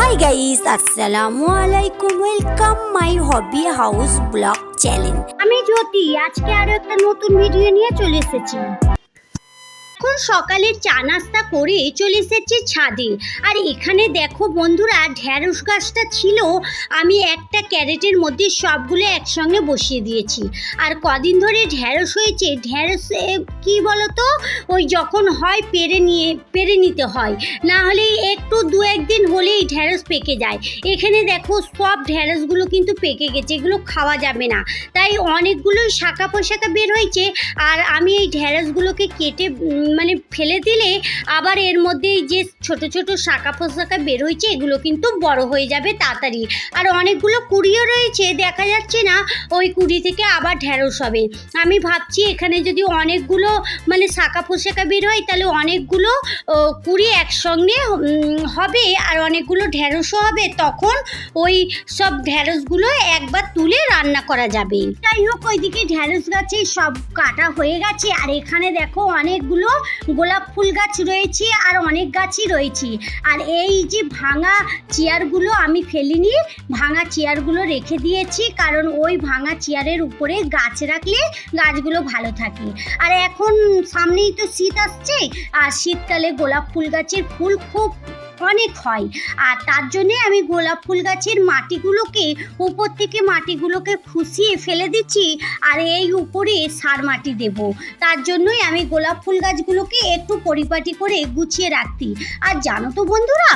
High guys আসসালামু আলাইকুম welcome my hobby house blog channel আমি জ্যোতি, আজকে আরও একটা নতুন ভিডিও নিয়ে চলে এসেছি। এখন সকালে চা নাস্তা করে চলে এসেছি ছাদে। আর এখানে দেখো বন্ধুরা ঢ্যাঁড়স গাছটা ছিল, আমি একটা ক্যারেটের মধ্যে সবগুলো একসঙ্গে বসিয়ে দিয়েছি। আর কদিন ধরে ঢ্যাঁড়স হয়েছে ঢ্যাঁড়স কি বলতো? ওই যখন হয় পেরে নিয়ে, পেরে নিতে হয়। না হলে একটু দু একদিন হলেই ঢ্যাঁড়স পেকে যায়। এখানে দেখো সব ঢ্যাঁড়সগুলো কিন্তু পেকে গেছে, এগুলো খাওয়া যাবে না। তাই অনেকগুলো শাখা পোশাকা বের হয়েছে। আর আমি এই ঢ্যাঁড়সগুলোকে কেটে মানে ফেলে দিলে আবার এর মধ্যে যে ছোট ছোট শাখা পোশাকা বের হয়েছে, এগুলো কিন্তু বড় হয়ে যাবে তাড়াতাড়ি। আর অনেকগুলো কুড়িও রয়েছে, দেখা যাচ্ছে না, ওই কুড়ি থেকে আবার ঢ্যাঁড়স হবে। আমি ভাবছি এখানে যদি অনেকগুলো মানে শাখা পোশাকা বের হয়, তাহলে অনেকগুলো কুড়ি একসঙ্গে হবে, আর অনেকগুলো ঢ্যাঁড়সও হবে। তখন ওই সব ঢ্যাঁড়সগুলো একবার তুলে রান্না করা যাবে। যাই হোক, ওইদিকে ঢ্যাঁড়স গাছে সব কাটা হয়ে গেছে। আর এখানে দেখো, অনেকগুলো গোলাপ ফুল গাছ রয়েছে আর অনেক গাছই রয়েছে। আর এই যে ভাঙা চেয়ারগুলো আমি ফেলিনি, ভাঙা চেয়ারগুলো রেখে দিয়েছি কারণ ওই ভাঙা চেয়ারের উপরে গাছ রাখলে গাছগুলো ভালো থাকে। আর এখন সামনেই তো শীত আসছে, আর শীতকালে গোলাপ ফুল গাছের ফুল খুব অনেক হয়। আর তার জন্যে আমি গোলাপ ফুল গাছের মাটিগুলোকে, উপর থেকে মাটিগুলোকে খুশিয়ে ফেলে দিচ্ছি আর এই উপরে সার মাটি দেব। তার জন্যই আমি গোলাপ ফুল গাছগুলোকে একটু পরিপাটি করে গুছিয়ে রাখতি আর জানো তো বন্ধুরা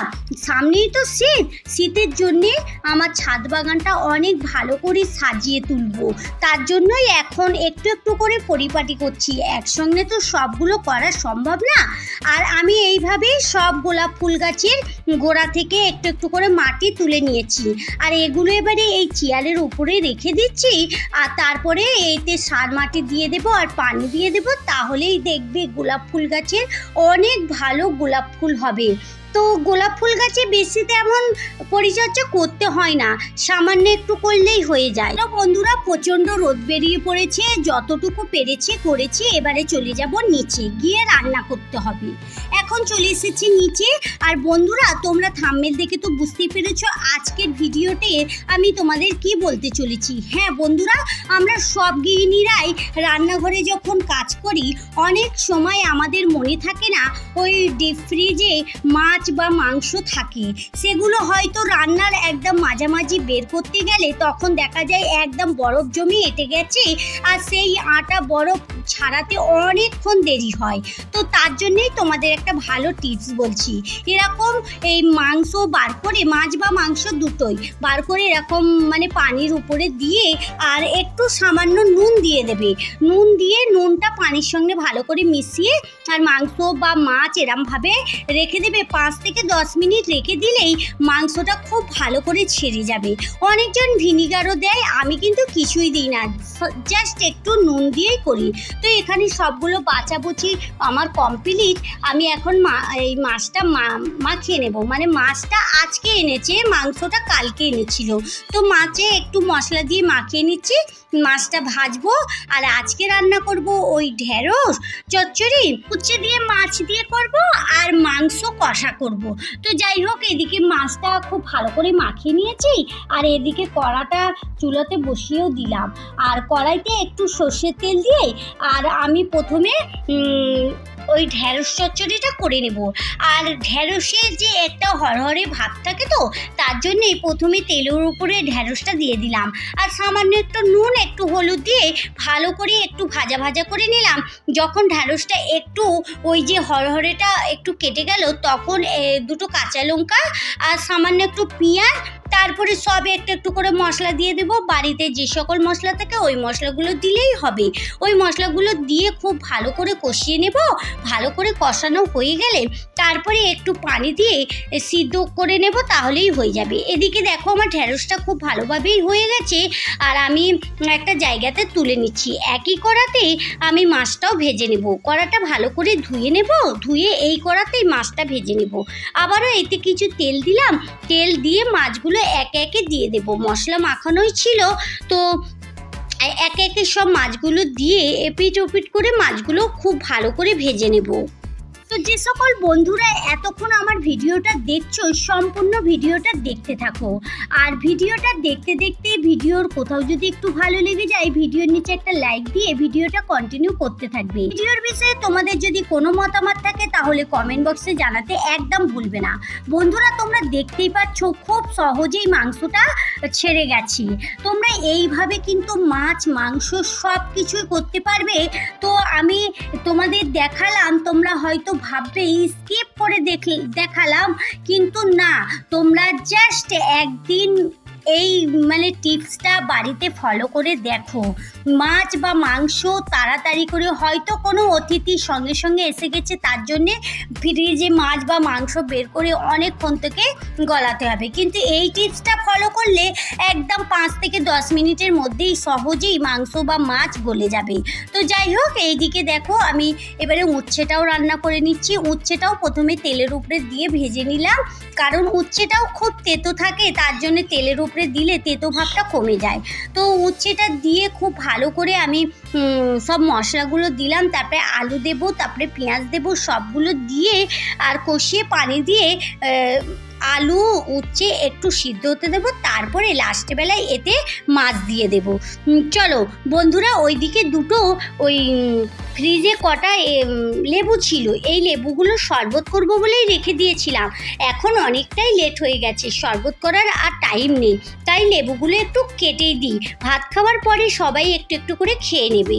সামনেই তো শীত। শীতের জন্যে আমার ছাদ বাগানটা অনেক ভালো করে সাজিয়ে তুলবো। তার জন্যই এখন একটু একটু করে পরিপাটি করছি। একসঙ্গে তো সবগুলো করা সম্ভব না। আর আমি এইভাবেই সব গোলাপ ফুল গাছের গোড়া থেকে একটু একটু করে মাটি তুলে নিয়েছি। আর এগুলো এবারে এই চেয়ারের উপরে রেখে দিচ্ছি। আর তারপরে এতে সার মাটি দিয়ে দেবো আর পানি দিয়ে দেবো। তাহলেই দেখবে গোলাপ ফুল গাছের অনেক ভালো গোলাপ ফুল হবে। তো গোলাপ ফুল গাছে বেশি তেমন পরিচর্যা করতে হয় না। সামান্য একটু করলেই হয়ে যায়। তো বন্ধুরা, প্রচণ্ড রোদ বেরিয়ে পড়েছে, যতটুকু পেরেছে করেছি, এবারে চলে যাব নিচে গিয়ে রান্না করতে হবে। এখন চলে এসেছি নিচে। আর বন্ধুরা, তোমরা থাম্মেল দেখে তো বুঝতেই পেরেছ, আজকের ভিডিওতে আমি তোমাদের কি বলতে চলেছি। হ্যাঁ বন্ধুরা, আমরা সব গৃহিণীরাই রান্নাঘরে যখন কাজ করি, অনেক সময় আমাদের মনে থাকে না, ওই ডিপ ফ্রিজে মাছ বা মাংস থাকে। সেগুলো হয়তো রান্নার একদম মাঝামাঝি বের করতে গেলে তখন দেখা যায় একদম বরফ জমি এঁটে গেছে, আর সেই আটা বরফ ছাড়াতে অনেকক্ষণ দেরি হয়। তো তার জন্যেই তোমাদের একটা ভালো টিপস বলছি। এরকম এই মাংস বার করে, মাছ বা মাংস দুটোই বার করে এরকম মানে পানির উপরে দিয়ে আর একটু সামান্য নুন দিয়ে দেবে। নুন দিয়ে নুনটা পানির সঙ্গে ভালো করে মিশিয়ে আর মাংস বা মাছ এরমভাবে রেখে দেবে। পাঁচ থেকে দশ মিনিট রেখে দিলেই মাংসটা খুব ভালো করে ছেড়ে যাবে। অনেকজন ভিনিগারও দেয়, আমি কিন্তু কিছুই দিই না। জাস্ট একটু নুন দিয়েই করি। তো এখানে সবগুলো বাঁচাবুচি আমার কমপ্লিট আমি এখন মা, এই মাছটা মা- মাখিয়ে নেব। মানে মাছটা আজকে এনেছে, মাংসটা কালকে এনেছিল। তো মাছে একটু মশলা দিয়ে মাখিয়ে নিচ্ছি মাছটা ভাজবো আর আজকে রান্না করব ওই ঢেঁড়স, চচ্চড়ি, উচ্ছে দিয়ে মাছ দিয়ে করব আর মাংস কষা করব। তো যাই হোক, এদিকে মাছটা খুব ভালো করে মাখিয়ে নিয়েছি আর এদিকে কড়াটা চুলাতে বসিয়েও দিলাম। আর কড়াইতে একটু সর্ষের তেল দিয়ে আর আমি প্রথমে ওই ঢ্যাঁড়স চচ্চড়িটা করে নেব। আর ঢ্যাঁড়সের যে একটা হরহরে ভাব থাকে তো, তার জন্যে প্রথমে তেলের উপরে ঢ্যাঁড়সটা দিয়ে দিলাম। আর সামান্য একটু নুন একটু হলুদ দিয়ে ভালো করে একটু ভাজা ভাজা করে নিলাম। যখন ঢ্যাঁড়সটা একটু ওই যে হরহরেটা একটু কেটে গেল, তখন দুটো কাঁচা লঙ্কা আর সামান্য একটু পেঁয়াজ তারপরে সব একটু একটু করে মশলা দিয়ে দেবো। বাড়িতে যে সকল মশলা থাকে, ওই মশলাগুলো দিলেই হবে। ওই মশলাগুলো দিয়ে খুব ভালো করে কষিয়ে নেব। ভালো করে কষানো হয়ে গেলে তারপরে একটু পানি দিয়ে সিদ্ধ করে নেব, তাহলেই হয়ে যাবে। এদিকে দেখো আমার ঢ্যাঁড়সটা খুব ভালোভাবেই হয়ে গেছে আর আমি একটা জায়গাতে তুলে নিচ্ছি। একই কড়াতে আমি মাছটাও ভেজে নেব। কড়াটা ভালো করে ধুয়ে নেব। ধুয়ে এই কড়াতেই মাছটা ভেজে নেব। আবারও এতে কিছু তেল দিলাম। তেল দিয়ে মাছগুলো একে একে দিয়ে দেব। মশলা মাখানোই ছিল, তো একে একে সব মাছগুলো দিয়ে এপিট ওপিট করে মাছগুলো খুব ভালো করে ভেজে নেব। তো যে সকল বন্ধুরা এতক্ষণ আমার ভিডিওটা দেখছ, সম্পূর্ণ ভিডিওটা দেখতে থাকো। আর ভিডিওটা দেখতে দেখতে ভিডিওর কোথাও যদি একটু ভালো লেগে যায়, ভিডিওর নিচে একটা লাইক দিয়ে ভিডিওটা কন্টিনিউ করতে থাকবে। ভিডিওর বিষয়ে তোমাদের যদি কোনো মতামত থাকে, তাহলে কমেন্ট বক্সে জানাতে একদম ভুলবে না। বন্ধুরা, তোমরা দেখতেই পাচ্ছ, খুব সহজেই মাংসটা ছেড়ে গেছি। তোমরা এইভাবে কিন্তু মাছ, মাংস সব কিছুই করতে পারবে। তো আমি তোমাদের দেখালাম, তোমরা হয়তো ভাববে স্কিপ করে দেখ দেখালাম কিন্তু না তোমরা জাস্ট একদিন এই মানে টিপসটা বাড়িতে ফলো করে দেখো। মাছ বা মাংস তাড়াতাড়ি করে হয়তো কোনো অতিথির সঙ্গে সঙ্গে এসে গেছে, তার জন্যে ফ্রিজে মাছ বা মাংস বের করে অনেকক্ষণ থেকে গলাতে হবে। কিন্তু এই টিপসটা ফলো করলে একদম পাঁচ থেকে দশ মিনিটের মধ্যেই সহজেই মাংস বা মাছ গলে যাবে। তো যাই হোক, এইদিকে দেখো আমি এবারে উচ্ছেটাও রান্না করে নিচ্ছি। উচ্ছেটাও প্রথমে তেলের উপরে দিয়ে ভেজে নিলাম। কারণ উচ্ছেটাও খুব তেতো থাকে, তার জন্য তেলের উপরে দিলে তেতো ভাবটা কমে যায়। তো উচ্ছেটা দিয়ে খুব ভালো করে আমি সব মশলাগুলো দিলাম, তারপরে আলু দেবো, তারপরে পেঁয়াজ দেবো, সবগুলো দিয়ে আর কষিয়ে পানি দিয়ে আলু উচ্ছে একটু সিদ্ধ হতে দেবো, তারপরে লাস্টে বেলায় এতে মাছ দিয়ে দেবো। চলো বন্ধুরা, ওইদিকে দুটো ওই ফ্রিজে কটা লেবু ছিল। এই লেবুগুলো শরবত করব বলেই রেখে দিয়েছিলাম। এখন অনেকটাই লেট হয়ে গেছে, শরবত করার আর টাইম নেই। তাই লেবুগুলো একটু কেটেই দিই। ভাত খাওয়ার পরে সবাই একটু একটু করে খেয়ে নেবে।